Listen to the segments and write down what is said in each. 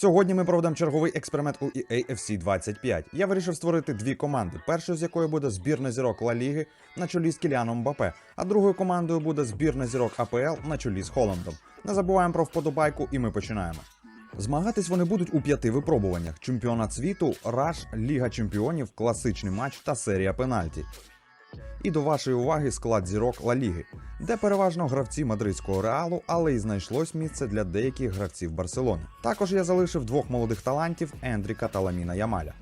Сьогодні ми проведемо черговий експеримент у EA FC 25. Я вирішив створити дві команди, першою з якої буде збірна зірок Ла Ліги на чолі з Кіліаном Мбапе, а другою командою буде збірна зірок АПЛ на чолі з Холландом. Не забуваємо про вподобайку, і ми починаємо. Змагатись вони будуть у п'яти випробуваннях: чемпіонат світу, Раш, Ліга Чемпіонів, класичний матч та серія пенальті. І до вашої уваги склад зірок Ла Ліги, де переважно гравці мадридського реалу, але й знайшлось місце для деяких гравців Барселони. Також я залишив двох молодих талантів Ендріка та Ламіна Ямаля.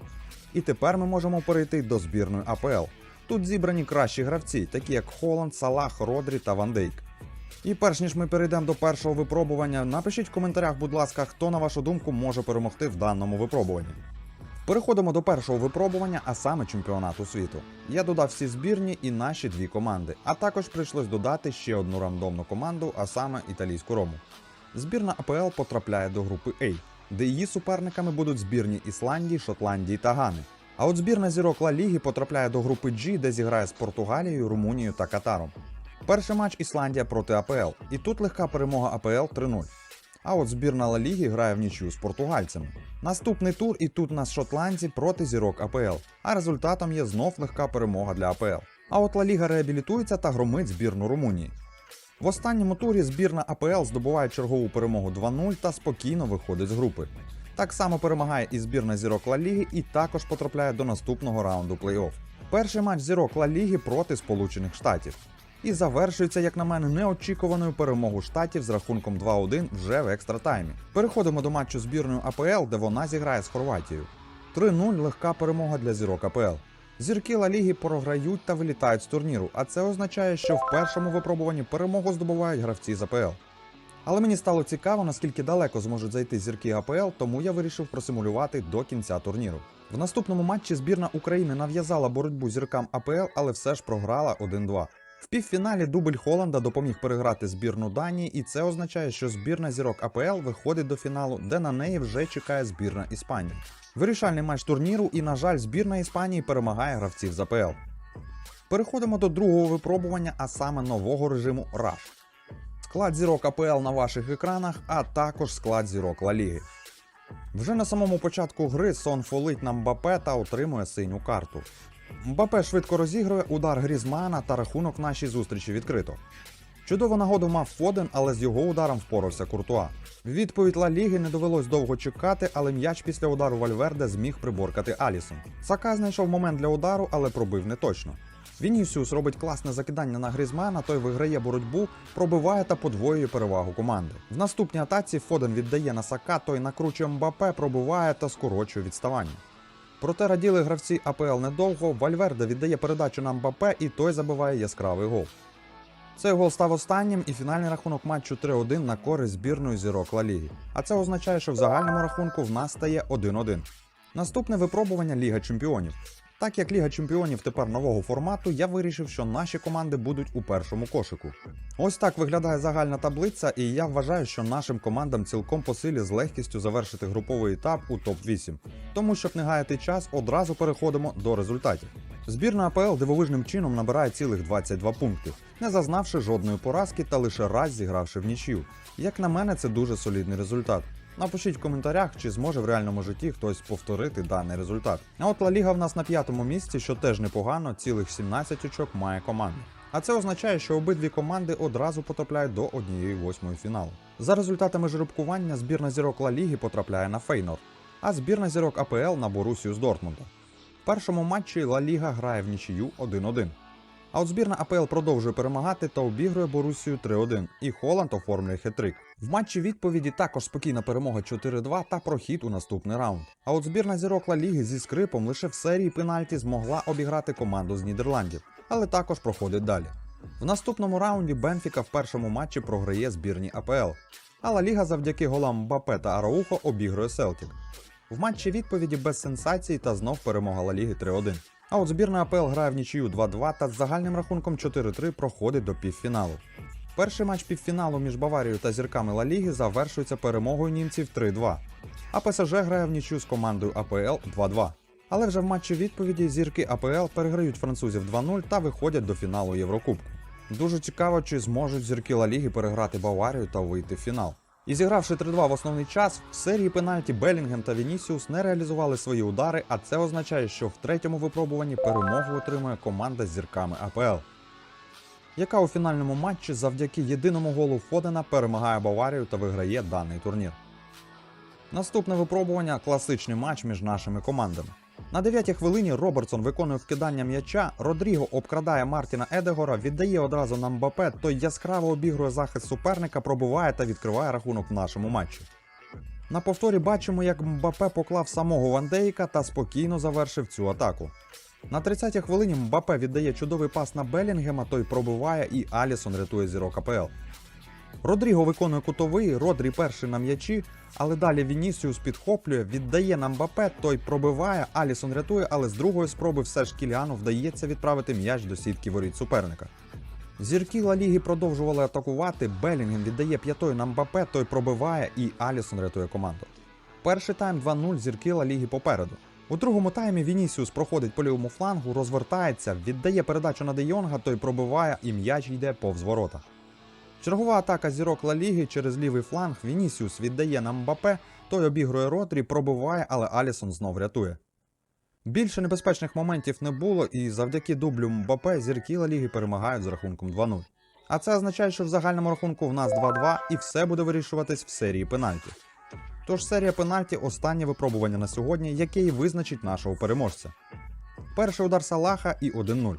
І тепер ми можемо перейти до збірної АПЛ. Тут зібрані кращі гравці, такі як Холланд, Салах, Родрі та Ван Дейк. І перш ніж ми перейдемо до першого випробування, напишіть в коментарях, будь ласка, хто на вашу думку може перемогти в даному випробуванні. Переходимо до першого випробування, а саме чемпіонату світу. Я додав всі збірні і наші дві команди, а також прийшлось додати ще одну рандомну команду, а саме італійську рому. Збірна АПЛ потрапляє до групи А, де її суперниками будуть збірні Ісландії, Шотландії та Гани. А от збірна зірок Ла Ліги потрапляє до групи G, де зіграє з Португалією, Румунією та Катаром. Перший матч Ісландія проти АПЛ, і тут легка перемога АПЛ 3-0. А от збірна Ла Ліги грає в нічю з португальцями. Наступний тур і тут нас шотландці проти зірок АПЛ. А результатом є знов легка перемога для АПЛ. А от Ла Ліга реабілітується та громить збірну Румунії. В останньому турі збірна АПЛ здобуває чергову перемогу 2-0 та спокійно виходить з групи. Так само перемагає і збірна зірок Ла Ліги і також потрапляє до наступного раунду плей-офф. Перший матч зірок Ла Ліги проти Сполучених Штатів. І завершується, як на мене, неочікуваною перемогою штатів з рахунком 2-1 вже в екстратаймі. Переходимо до матчу збірної АПЛ, де вона зіграє з Хорватією. 3-0 легка перемога для зірок АПЛ. Зірки Ла Ліги програють та вилітають з турніру, а це означає, що в першому випробуванні перемогу здобувають гравці з АПЛ. Але мені стало цікаво, наскільки далеко зможуть зайти зірки АПЛ, тому я вирішив просимулювати до кінця турніру. В наступному матчі збірна України нав'язала боротьбу зіркам АПЛ, але все ж програла 1-2. В півфіналі дубль Холланда допоміг переграти збірну Данії, і це означає, що збірна зірок АПЛ виходить до фіналу, де на неї вже чекає збірна Іспанії. Вирішальний матч турніру, і, на жаль, збірна Іспанії перемагає гравців з АПЛ. Переходимо до другого випробування, а саме нового режиму Rush. Склад зірок АПЛ на ваших екранах, а також склад зірок Ла Ліги. Вже на самому початку гри Сон фолить на Мбапе та отримує синю карту. Мбапе швидко розігрує удар Грізмана та рахунок нашій зустрічі відкрито. Чудову нагоду мав Фоден, але з його ударом впорався Куртуа. Відповідь Ла Ліги не довелось довго чекати, але м'яч після удару Вальверде зміг приборкати Алісон. Сака знайшов момент для удару, але пробив не точно. Вінісіус робить класне закидання на Грізмана, той виграє боротьбу, пробиває та подвоює перевагу команди. В наступній атаці Фоден віддає на Сака, той накручує Мбапе, пробиває та скорочує відставання. Проте раділи гравці АПЛ недовго. Вальверде віддає передачу на Мбапе і той забиває яскравий гол. Цей гол став останнім і фінальний рахунок матчу 3-1 на користь збірної зірок Ла Ліги. А це означає, що в загальному рахунку в нас стає 1-1. Наступне випробування Ліга Чемпіонів. Так як Ліга Чемпіонів тепер нового формату, я вирішив, що наші команди будуть у першому кошику. Ось так виглядає загальна таблиця, і я вважаю, що нашим командам цілком по силі з легкістю завершити груповий етап у топ-8. Тому, щоб не гаяти час, одразу переходимо до результатів. Збірна АПЛ дивовижним чином набирає цілих 22 пункти, не зазнавши жодної поразки та лише раз зігравши в нічию. Як на мене, це дуже солідний результат. Напишіть в коментарях, чи зможе в реальному житті хтось повторити даний результат. А от Ла Ліга в нас на п'ятому місці, що теж непогано, цілих 17 очок має команда. А це означає, що обидві команди одразу потрапляють до однієї восьмої фіналу. За результатами жеребкування збірна зірок Ла Ліги потрапляє на Фейнор, а збірна зірок АПЛ на Борусію з Дортмунда. В першому матчі Ла Ліга грає в нічию 1-1. А от збірна АПЛ продовжує перемагати та обігрує Борусію 3-1, і Холланд оформлює хет-трик. В матчі відповіді також спокійна перемога 4-2 та прохід у наступний раунд. А от збірна зірок Ла Ліги зі скрипом лише в серії пенальті змогла обіграти команду з Нідерландів, але також проходить далі. В наступному раунді Бенфіка в першому матчі програє збірні АПЛ. А Ла Ліга завдяки голам Мбапе та Араухо обігрує Селтік. В матчі відповіді без сенсацій та знов перемога Ла Ліги 3-1. А от збірна АПЛ грає в нічию 2-2 та з загальним рахунком 4-3 проходить до півфіналу. Перший матч півфіналу між Баварією та зірками Ла Ліги завершується перемогою німців 3-2. А ПСЖ грає в нічю з командою АПЛ 2-2. Але вже в матчі відповіді зірки АПЛ переграють французів 2-0 та виходять до фіналу Єврокубку. Дуже цікаво, чи зможуть зірки Ла Ліги переграти Баварію та вийти в фінал. І зігравши 3-2 в основний час, в серії пенальті Белінгем та Вінісіус не реалізували свої удари, а це означає, що в третьому випробуванні перемогу отримує команда з зірками АПЛ, яка у фінальному матчі завдяки єдиному голу Фодена перемагає Баварію та виграє даний турнір. Наступне випробування класичний матч між нашими командами. На 9-й хвилині Робертсон виконує вкидання м'яча, Родріго обкрадає Мартіна Едегора, віддає одразу на Мбапе, той яскраво обігрує захист суперника, пробиває та відкриває рахунок в нашому матчі. На повторі бачимо, як Мбапе поклав самого Вандейка та спокійно завершив цю атаку. На 30-й хвилині Мбапе віддає чудовий пас на Белінгема, той пробиває і Алісон рятує зірок АПЛ. Родріго виконує кутовий, Родрі перший на м'ячі, але далі Вінісіус підхоплює, віддає на Мбапе, той пробиває, Алісон рятує, але з другої спроби все ж Кіліану вдається відправити м'яч до сітки воріт суперника. Зірки Ла Ліги продовжували атакувати. Белінгем віддає п'ятою на Мбапе, той пробиває і Алісон рятує команду. Перший тайм 2-0 зірки Ла Ліги попереду. У другому таймі Вінісіус проходить по лівому флангу, розвертається, віддає передачу на Де Йонга, той пробиває і м'яч йде повз ворота. Чергова атака зірок Ла Ліги через лівий фланг. Вінісіус віддає на Мбапе, той обігрує Родрі, пробиває, але Алісон знов рятує. Більше небезпечних моментів не було, і завдяки дублю Мбапе зірки Ла Ліги перемагають з рахунком 2-0. А це означає, що в загальному рахунку в нас 2-2 і все буде вирішуватись в серії пенальті. Тож серія пенальті останнє випробування на сьогодні, яке і визначить нашого переможця. Перший удар Салаха і 1-0.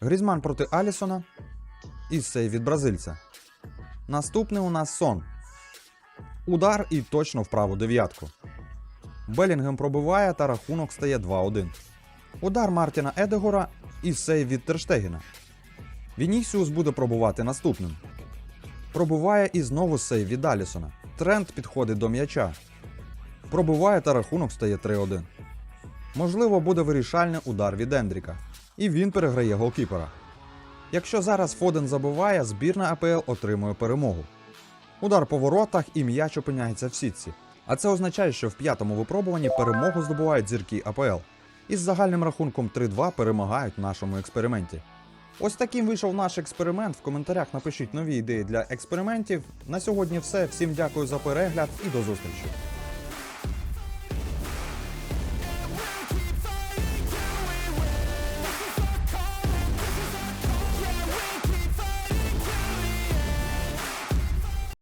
Грізман проти Алісона і сейв від бразильця. Наступний у нас сон. Удар і точно в праву дев'ятку. Белінгем пробиває та рахунок стає 2-1. Удар Мартіна Едегора і сейв від Терштегіна. Вінісіус буде пробувати наступним. Пробиває і знову сейв від Алісона. Тренд підходить до м'яча. Пробиває та рахунок стає 3-1. Можливо, буде вирішальний удар від Ендріка. І він переграє голкіпера. Якщо зараз Фоден забиває, збірна АПЛ отримує перемогу. Удар по воротах і м'яч опиняється в сітці. А це означає, що в п'ятому випробуванні перемогу здобувають зірки АПЛ. Із загальним рахунком 3-2 перемагають в нашому експерименті. Ось таким вийшов наш експеримент. В коментарях напишіть нові ідеї для експериментів. На сьогодні все. Всім дякую за перегляд і до зустрічі.